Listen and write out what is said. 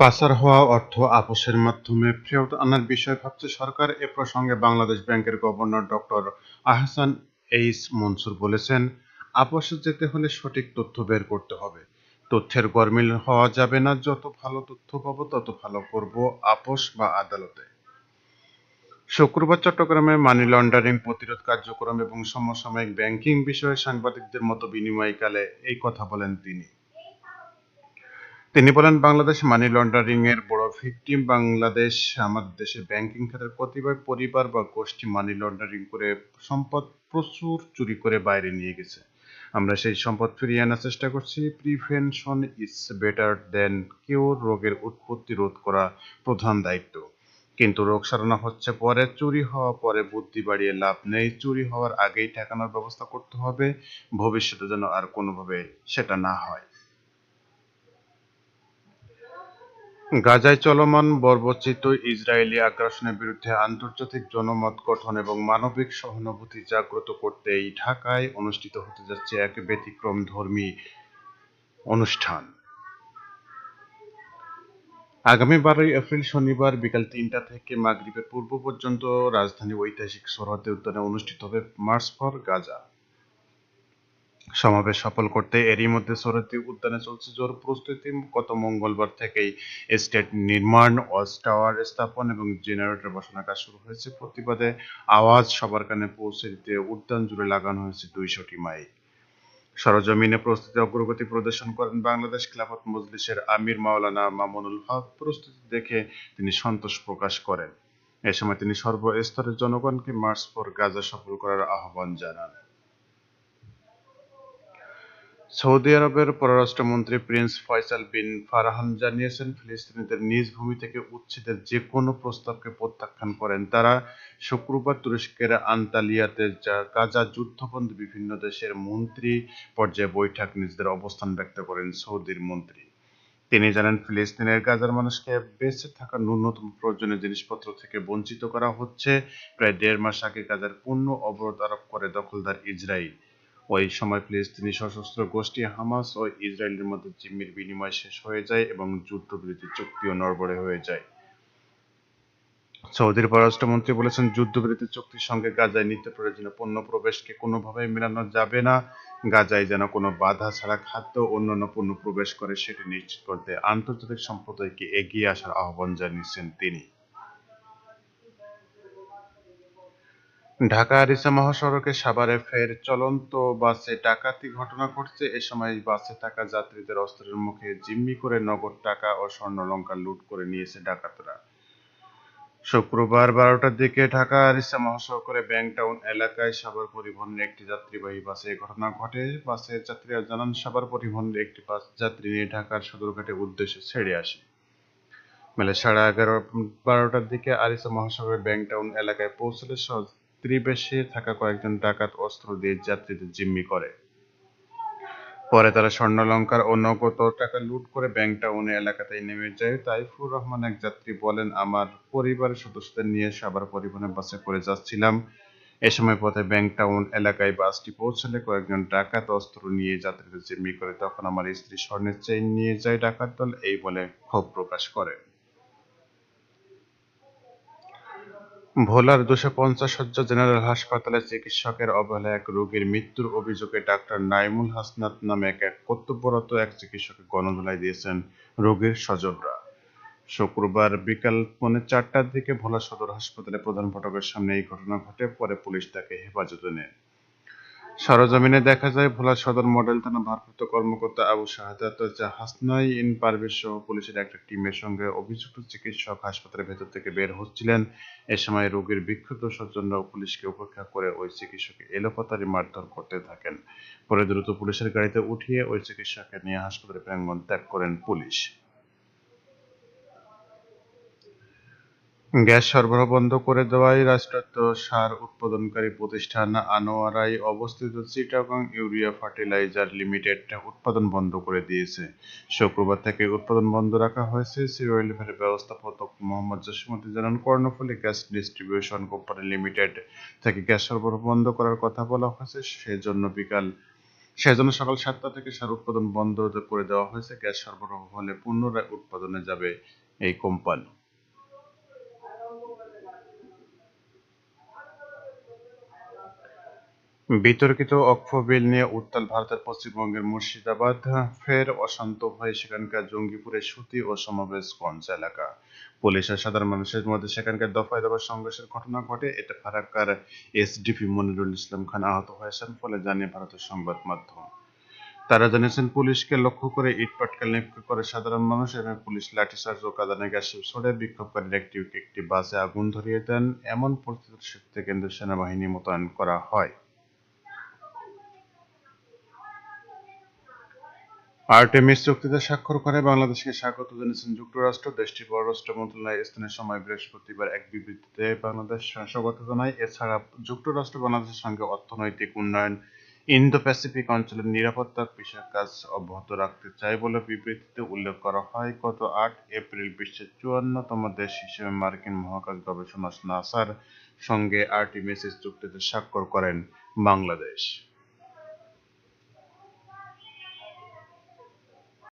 পাচার হওয়া অর্থ আপোসের মাধ্যমে ফেরত আনার বিষয়ে ভাবছে সরকার, এ প্রসঙ্গে বাংলাদেশ ব্যাংকের governor doctor Ahsan H Mansur বলেছেন আপোসে যেতে হলে সঠিক তথ্য বের করতে হবে। তথ্যের গরমিল হওয়া যাবে না, যত ভালো তথ্য পাবো তত ভালো করব আপোস বা আদালতে। শুক্রবার চট্টগ্রামে মানি লন্ডারিং প্রতিরোধ কার্যক্রম এবং সমসাময়িক ব্যাংকিং বিষয়ে সাংবাদিকদের মতো বিনিময়কালে এই কথা বলেন তিনি। তিনি বলেন, বাংলাদেশ মানি লন্ডারিং এর বড় ভিকটিম বাংলাদেশ। আমাদের দেশের ব্যাংকিং খাতের কতিপয় পরিবার বা গোষ্ঠী মানি লন্ডারিং করে সম্পদ প্রচুর চুরি করে বাইরে নিয়ে গেছে। আমরা সেই সম্পদ ফিরিয়ে আনার চেষ্টা করছি। Prevention is better than cure রোগের উৎপত্তি রোধ করা প্রধান দায়িত্ব। কিন্তু রোগ সারানো হচ্ছে পরে, চুরি হওয়া পরে বুদ্ধি বাড়িয়ে লাভ নেই। চুরি হওয়ার আগেই ঠেকানোর ব্যবস্থা করতে হবে। ভবিষ্যতে যেন আর কোনোভাবে সেটা না হয়। গাজায় চলমান বর্বরচিত ইসরায়েলি আগ্রাসনের বিরুদ্ধে আন্তর্জাতিক জনমত গঠন এবং মানবিক সহানুভূতি জাগ্রত করতে এই ঢাকায় অনুষ্ঠিত হতে যাচ্ছে এক ব্যতিক্রম ধর্মী অনুষ্ঠান। আগামী বারোই এপ্রিল শনিবার বিকাল তিনটা থেকে মাগরিবের পূর্ব পর্যন্ত রাজধানী ঐতিহাসিক সরহদে উদ্যানে অনুষ্ঠিত হবে মার্চ ফর গাজা। সমাবেশ সফল করতে এরই মধ্যে সরহদী উদ্যানে চলছে জোর প্রস্তুতি। গত মঙ্গলবার থেকেই স্টেট নির্মাণ, ওয়াচ টাওয়ার স্থাপন এবং জেনারেটর বসানোর কাজ শুরু হয়েছে। প্রতিবাদে আওয়াজ সবার কানে পৌঁছে দিতে উদ্যান জুড়ে লাগানো হয়েছে দুইশোটি মাইক সরজমিনে প্রস্তুতি অগ্রগতি প্রদর্শন করেন বাংলাদেশ খিলাফত মজলিসের আমির মাওলানা মামুনুল হক। প্রস্তুতি দেখে তিনি সন্তোষ প্রকাশ করেন। এ সময় তিনি সর্বস্তরের জনগণকে মার্চ ফর গাজা সফল করার আহ্বান জানান। সৌদি আরবের পররাষ্ট্রমন্ত্রী প্রিন্স ফয়সাল বিন ফারহান জানিয়েছেন, ফিলিস্তিনিদের নিজ ভূমি থেকে উচ্ছেদের যে কোনো প্রস্তাবকে প্রত্যাখ্যান করেন তারা। শুক্রবার তুরস্কের আন্তালিয়াতে গাজা যুদ্ধবন্দী বিভিন্ন দেশের মন্ত্রী পর্যায়ে বৈঠক নিজেদের অবস্থান ব্যক্ত করেন সৌদির মন্ত্রী। তিনি জানান, ফিলিস্তিনের গাজার মানুষকে বেঁচে থাকার ন্যূনতম প্রয়োজনীয় জিনিসপত্র থেকে বঞ্চিত করা হচ্ছে। প্রায় দেড় মাস আগে গাজার পূর্ণ অবরোধ আরোপ করে দখলদার ইসরায়েল ওই সময় ফিলিস্তিনি সশস্ত্র গোষ্ঠী হামাস ও ইসরায়েলের মধ্যে জিম্মির বিনিময় শেষ হয়ে যায় এবং যুদ্ধবিরতি চুক্তিও নড়বড়ে হয়ে যায়। সৌদির পররাষ্ট্রমন্ত্রী বলেছেন, যুদ্ধবিরতি চুক্তির সঙ্গে গাজায় নিত্য প্রয়োজনীয় পণ্য প্রবেশকে কোনোভাবেই মেলানো যাবে না। গাজায় যেন কোনো বাধা ছাড়া খাদ্য অন্যান্য পণ্য প্রবেশ করে, সেটি নিশ্চিত করতে আন্তর্জাতিক সম্প্রদায়কে এগিয়ে আসার আহ্বান জানিয়েছেন তিনি। ঢাকা আরিচা মহাসড়কে সাভারে ফের চলন্ত বাসে ডাকাতি ঘটনা ঘটছে। এ সময় বাসে থাকা যাত্রীদের অস্ত্রের মুখে জিম্মি করে নগদ টাকা ও স্বর্ণলঙ্কার লুট করে নিয়েছে ডাকাতরা। শুক্রবার বারোটার দিকে ঢাকা আরিচা মহাসড়কের ব্যাংটাউন এলাকায় সাভার পরিবহনের একটি যাত্রীবাহী বাসে ঘটনা ঘটে। বাসের যাত্রীরা জানান, সাভার পরিবহনের একটি বাস যাত্রী নিয়ে ঢাকার সদরঘাটের উদ্দেশ্যে ছেড়ে আসে। মেলে সাড়ে এগারো, বারোটার দিকে আরিচা মহাসড়কের ব্যাংটাউন এলাকায় পৌঁছলে ত্রিবেশে থাকা কয়েকজন ডাকাত অস্ত্র দিয়ে যাত্রীদের জিম্মি করে। পরে তারা স্বর্ণালঙ্কার ও নগদ টাকা লুট করে ব্যাংটাউন এলাকাতেই নেমে যায়। তাইফুর রহমান এক যাত্রী বলেন, আমার পরিবারের সদস্যদের নিয়ে সাভার পরিবহনের বাসে করে যাচ্ছিলাম। এ সময় পথে ব্যাংটাউন এলাকায় বাসটি পৌঁছলে কয়েকজন ডাকাত অস্ত্র নিয়ে যাত্রীদের জিম্মি করে। তখন আমার স্ত্রী স্বর্ণের চেইন নিয়ে যায়। ডাকাত দল এই বলে ক্ষোভ প্রকাশ করে। ভোলার দুশো পঞ্চাশ শয্যা জেনারেল হাসপাতালে চিকিৎসকের অবহেলায় এক রোগীর মৃত্যুর অভিযোগে ডাক্তার নাইমুল হাসনাত নামে এক এক কর্তব্যরত এক চিকিৎসককে গণধোলাই দিয়েছেন রোগীর স্বজনরা। শুক্রবার বিকাল পৌনে চারটার দিকে ভোলা সদর হাসপাতালে প্রধান ফটকের সামনে এই ঘটনা ঘটে, পরে পুলিশ তাকে হেফাজতে নেয়। সরজমিনে দেখা যায় ভোলা সদর মডেল থানা ভারপ্রাপ্ত কর্মকর্তা আবু শাহাদাত হাসনাই ইন পারভেজ সহ পুলিশের একটা টিমের সঙ্গে অভিযুক্ত চিকিৎসক হাসপাতালের ভেতর থেকে বের হচ্ছিলেন। এ সময় রোগীর বিক্ষুব্ধ স্বজনরা পুলিশকে উপেক্ষা করে ওই চিকিৎসককে এলোপাতারি মারধর করতে থাকেন। পরে দ্রুত পুলিশের গাড়িতে উঠিয়ে ওই চিকিৎসককে নিয়ে হাসপাতালের প্রাঙ্গণ ত্যাগ করেন পুলিশ। গ্যাস সরবরাহ বন্ধ করে দেওয়ায় রাষ্ট্রায়ত্ত সার উৎপাদনকারী প্রতিষ্ঠান আনোয়ারায় অবস্থিত চিটাগং ইউরিয়া ফার্টিলাইজার লিমিটেড উৎপাদন বন্ধ করে দিয়েছে। শুক্রবার থেকে উৎপাদন বন্ধ রাখা হয়েছে। সিরো এলিভের ব্যবস্থাপক মোহাম্মদ জসিমুদ্দিন জানান, Karnaphuli gas distribution company limited থেকে গ্যাস সরবরাহ বন্ধ করার কথা বলা হয়েছে। সেজন্য বিকাল, সেজন্য সকাল সাতটা থেকে সার উৎপাদন বন্ধ করে দেওয়া হয়েছে। গ্যাস সরবরাহ হলে পুনরায় উৎপাদনে যাবে এই কোম্পানি। বিতর্কিত অক্ষ বিল নিয়ে উত্তাল ভারতের পশ্চিমবঙ্গের মুর্শিদাবাদ। ফের অশান্ত হয়ে সেখানকার জঙ্গিপুরে সুতি ও সমাবেশগঞ্জ এলাকা। পুলিশ আর সাধারণ মানুষের মধ্যে সেখানকার দফায় দফায় সংঘর্ষের ঘটনা ঘটে। এতে ফারাক্কার এসডিপি মনিরুল ইসলাম খান আহত হয়েছেন ফলে জানিয়ে ভারতের সংবাদ মাধ্যম। তারা জানিয়েছেন, পুলিশকে লক্ষ্য করে ইট পাটকেল নিক্ষেপ করে সাধারণ মানুষ এবং পুলিশ লাঠিচার্জ ও কাদানে গ্যাস ছড়ে বিক্ষোভকারীর একটি একটি বাসে আগুন ধরিয়ে দেন। এমন পরিস্থিতির সত্যি কেন্দ্রীয় সেনাবাহিনী মোতায়েন করা হয়। আর্টেমিস চুক্তিতে স্বাক্ষর করে বাংলাদেশকে স্বাগত জানিয়েছেন যুক্তরাষ্ট্র। দেশটির পররাষ্ট্র মন্ত্রণালয় স্থানীয় সময় বৃহস্পতিবার এক বিবৃতিতে বাংলাদেশ স্বাগত জানায়। এছাড়া যুক্তরাষ্ট্র বাংলাদেশের সঙ্গে অর্থনৈতিক উন্নয়ন ইন্দো প্যাসিফিক অঞ্চলের নিরাপত্তার বিষয়ে কাজ অব্যাহত রাখতে চায় বলে বিবৃতিতে উল্লেখ করা হয়। গত আট এপ্রিল বিশ্বের চুয়ান্নতম দেশ হিসেবে মার্কিন মহাকাশ গবেষণা নাসার সঙ্গে আর্টিমিস চুক্তিতে স্বাক্ষর করেন বাংলাদেশ।